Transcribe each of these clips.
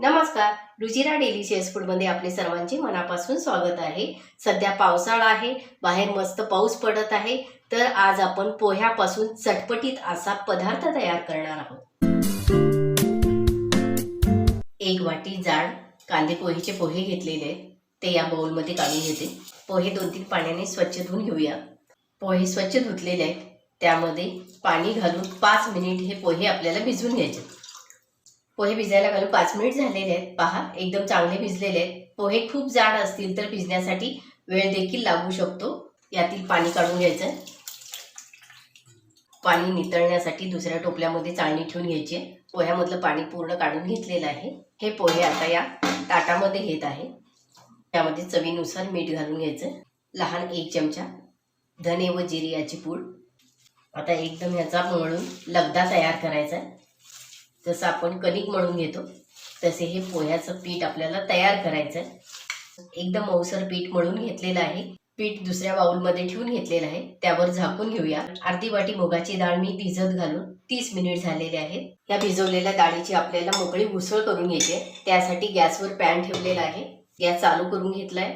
नमस्कार रुचिरा डेलिशियस फूडमध्ये आपले सर्वांचे मनापासून स्वागत आहे. सध्या पावसाळा आहे बाहेर मस्त पाऊस पडत आहे तर आज आपण पोह्यापासून चटपटीत असा पदार्थ तयार करणार आहोत. एक वाटी जाड कांदे पोहेचे पोहे घेतलेले आहेत. ते या बाउलमध्ये काढून घेते. पोहे दोन तीन पाण्याने स्वच्छ धुवून घेऊया. पोहे स्वच्छ धुतलेले आहेत. त्यामध्ये पाणी घालून पाच मिनिट हे पोहे आपल्याला भिजवून घ्यायचे पोहे भिजायला घालू पाच मिनिट झालेले आहेत. पहा एकदम चांगले भिजलेले आहेत. पोहे खूप जाड असतील तर भिजण्यासाठी वेळ देखील लागू शकतो. यातील पाणी काढून घ्यायचं. पाणी नितळण्यासाठी दुसऱ्या टोपल्यामध्ये चाळणी ठेवून घ्यायची आहे. पोह्यामधलं पाणी पूर्ण काढून घेतलेलं आहे. हे पोहे आता या ताटामध्ये घेत आहे. त्यामध्ये चवीनुसार मीठ घालून घ्यायचं. लहान एक चमचा धने व जिरे याची पूड. आता एकदम ह्याचा मळून लगदा तयार करायचा आहे. जसं आपण कणिक म्हणून घेतो तसे हे पोह्याचं पीठ आपल्याला तयार करायचं आहे एकदम मऊसर पीठ म्हणून घेतलेलं आहे. पीठ दुसऱ्या बाउलमध्ये ठेवून घेतलेलं आहे. त्यावर झाकून घेऊया. अर्धी वाटी मुगाची डाळ मी भिजत घालून तीस मिनिट झालेले आहेत. या भिजवलेल्या डाळीची आपल्याला मोकळी उसळ करून घ्यायची आहे. त्यासाठी गॅसवर पॅन ठेवलेला आहे. गॅस चालू करून घेतलाय.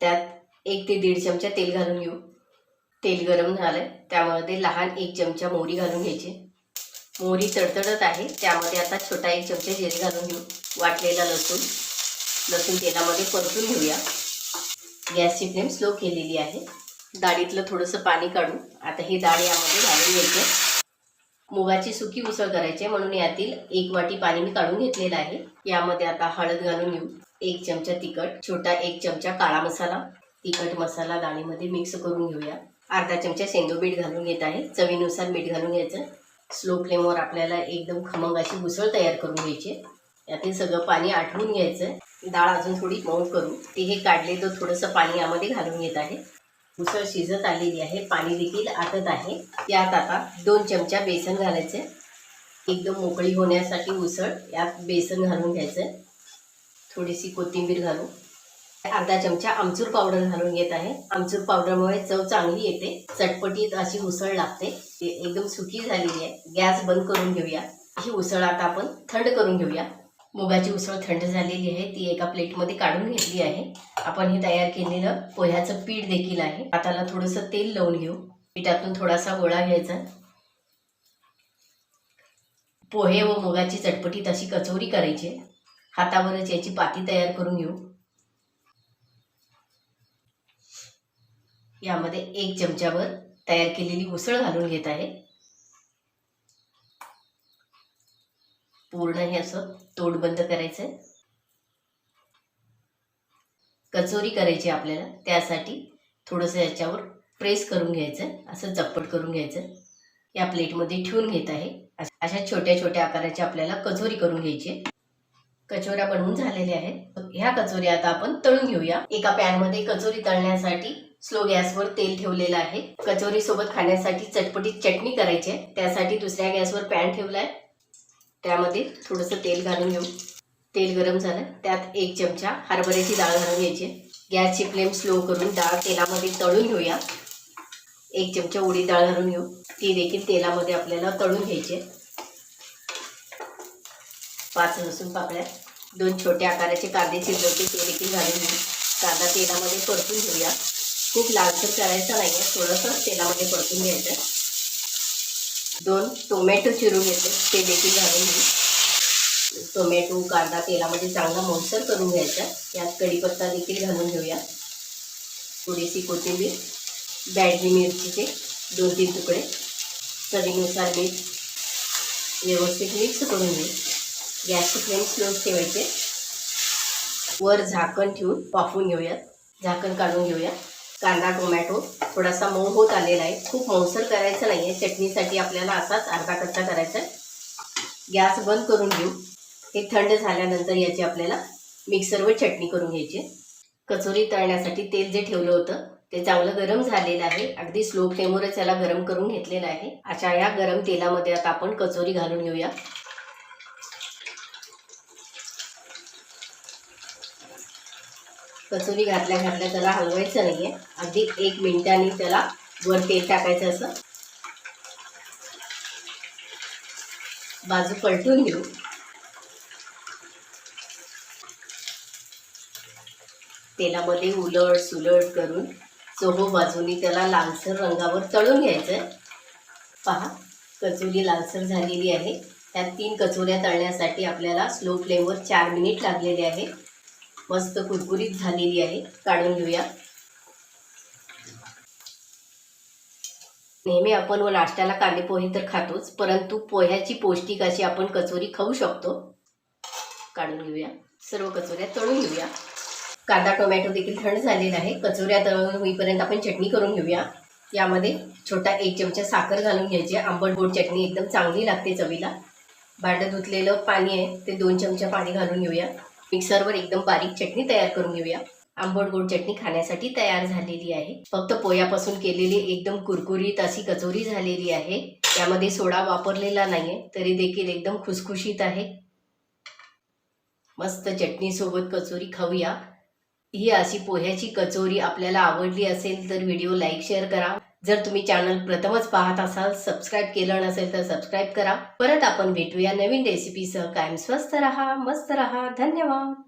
त्यात एक ते दीड चमचा तेल घालून घेऊ. तेल गरम झालंय. त्यामध्ये लहान एक चमचा मोहरी घालून घ्यायची मोहरी तडतडत आहे. त्यामध्ये आता छोटा एक चमचा जिरे घालून घेऊ. वाटलेला लसूण. लसूण तेलामध्ये परतून घेऊया. गॅसची फ्लेम स्लो केलेली आहे. डाळीतलं थोडंसं पाणी काढून आता ही डाळ यामध्ये घालून घ्यायची. मुगाची सुकी उसळ करायची आहे, म्हणून यातील एक वाटी पाणी मी काढून घेतलेलं आहे. यामध्ये आता हळद घालून घेऊ. एक चमचा तिखट. छोटा एक चमचा काळा मसाला. तिखट मसाला डाळीमध्ये मिक्स करून घेऊया. अर्धा चमचा शेंदो बीठ घालून घेत आहे. चवीनुसार मीठ घालून घ्यायचं. स्लो फ्लेमवर आपल्याला एकदम खमंग अशी उसळ तयार करून घ्यायची यातील सगळं पाणी आठवून घ्यायचं डाळ अजून थोडी मऊ करू. ते हे काढले तर थोडंसं पाणी यामध्ये घालून घेत आहे. उसळ शिजत आलेली आहे. पाणी देखील आटत आहे. यात आता दोन चमचा बेसन घालायचं एकदम मोकळी होण्यासाठी उसळ यात बेसन घालून घ्यायचं थोडीशी कोथिंबीर घालू. अर्धा चमचा आमचूर पावडर घालून घेत आहे. आमचूर पावडरमुळे चव चांगली येते. चटपटीत अशी उसळ लागते. एकदम सुकी झालेली आहे. गॅस बंद करून घेऊया. ही उसळ आता आपण थंड करून घेऊया. मुगाची उसळ थंड झालेली आहे. ती एका प्लेटमध्ये काढून घेतली आहे. आपण हे तयार केलेलं पोह्याचं पीठ देखील आहे. हाताला थोडंसं तेल लावून घेऊ. पिठातून थोडासा गोळा घ्यायचा. पोहे व मुगाची चटपटीत अशी कचोरी करायची हातावरच याची पाती तयार करून घेऊ. यामध्ये एक चमच्यावर तयार केलेली उसळ घालून घेत आहे. पूर्ण हे असं तोड बंद करायचं कचोरी करायची आपल्याला. त्यासाठी थोडंसं याच्यावर प्रेस करून घ्यायचं. असं चप्पट करून घ्यायचं. या प्लेटमध्ये ठेवून घेत आहे. अशा छोट्या छोट्या आकाराची आपल्याला कचोरी करून घ्यायची आहे. कचोऱ्या बनवून झालेल्या आहेत. ह्या कचोऱ्या आता आपण तळून घेऊया. एका पॅनमध्ये कचोरी तळण्यासाठी स्लो गॅसवर तेल ठेवलेलं आहे. कचोरी सोबत खाण्यासाठी चटपटीत चटणी करायची आहे. त्यासाठी दुसऱ्या गॅसवर पॅन ठेवलाय. त्यामध्ये थोडंसं तेल घालून घेऊ. तेल गरम झालं. त्यात एक चमचा हरभऱ्याची डाळ घालून घ्यायची गॅसची फ्लेम स्लो करून डाळ तेलामध्ये तळून घेऊया. एक चमचा उडीद डाळ घालून घेऊ. ती देखील तेलामध्ये आपल्याला तळून घ्यायची पाच लसूण पाकळ्या दोन छोट्या आकाराचे कांदे शिजवते ते देखील घालून कांदा तेलामध्ये परतून घेऊया. खूप लालसर करायचं नाही आहे थोडंसं तेलामध्ये परतून घ्यायचं. दोन टोमॅटो चिरून घेते ते देखील घालून घेऊ टोमॅटो कांदा तेलामध्ये चांगला मोलसर करून घ्यायचा. यात कढीपत्ता देखील घालून घेऊया. थोडीशी कोथिंबीर बॅडगी मिरचीचे दोन तीन तुकडे. चवीनुसार मीठ व्यवस्थित मिक्स करून घेऊ गॅसची फ्लेम स्लो ठेवायचे. वर झाकण ठेवून वाफवून घेऊयात. झाकण काढून घेऊया. कांदा टोमॅटो थोडासा मऊ होत आलेला आहे. खूप मऊसर करायचं नाही आहे चटणीसाठी आपल्याला असाच अर्धा कच्चा करायचा आहे. गॅस बंद करून घेऊ. हे थंड झाल्यानंतर याची आपल्याला मिक्सरवर चटणी करून घ्यायची कचोरी तळण्यासाठी तेल जे ठेवलं होतं ते चांगलं गरम झालेलं आहे. अगदी स्लो फ्लेमवरच याला गरम करून घेतलेलं आहे. अशा या गरम तेलामध्ये आता आपण कचोरी घालून घेऊया. कचोरी घातल्या घातल्या त्याला हलवायचं नाही आहे अगदी एक मिनिटाने त्याला वर तेल टाकायचं असं. बाजू पलटून घेऊ. तेलामध्ये उलट सुलट करून चोहो बाजूनी त्याला लालसर रंगावर तळून घ्यायचं आहे पहा कचोरी लालसर झालेली आहे. त्यात तीन कचोऱ्या तळण्यासाठी आपल्याला स्लो फ्लेमवर चार मिनिट लागलेले आहे मस्त कुरकुरीत झालेली आहे. काढून घेऊया. नेहमी आपण व नाश्त्याला कांदे पोहे तर खातोच परंतु पोह्याची पौष्टिक अशी आपण कचोरी खाऊ शकतो. काढून घेऊया. सर्व कचोऱ्या तळून घेऊया. कांदा टोमॅटो देखील थंड झालेला आहे. कचोऱ्या तळून होईपर्यंत आपण चटणी करून घेऊया. यामध्ये छोटा एक चमचा साखर घालून घ्यायची. आंबट गोड चटणी एकदम चांगली लागते चवीला. भांडं धुतलेलं पाणी आहे ते दोन चमचा पाणी घालून घेऊया. मिक्सरवर एकदम बारीक चटणी तयार करून घेऊया. आंबट गोड चटणी खाण्यासाठी तयार झालेली आहे. फक्त पोह्यापासून केलेली एकदम कुरकुरीत अशी कचोरी झालेली आहे. त्यामध्ये सोडा वापरलेला नाहीये तरी देखील एकदम खुसखुशीत आहे. मस्त चटणी सोबत कचोरी खाऊया. ही अशी पोह्याची कचोरी आपल्याला आवडली असेल तर व्हिडिओ लाईक शेअर करा. जर तुम्ही चॅनल प्रथमच पाहत असाल सबस्क्राईब केलं नसेल तर सबस्क्राईब करा. परत आपण भेटूया नवीन रेसिपीसह कायम स्वस्त रहा मस्त रहा. धन्यवाद.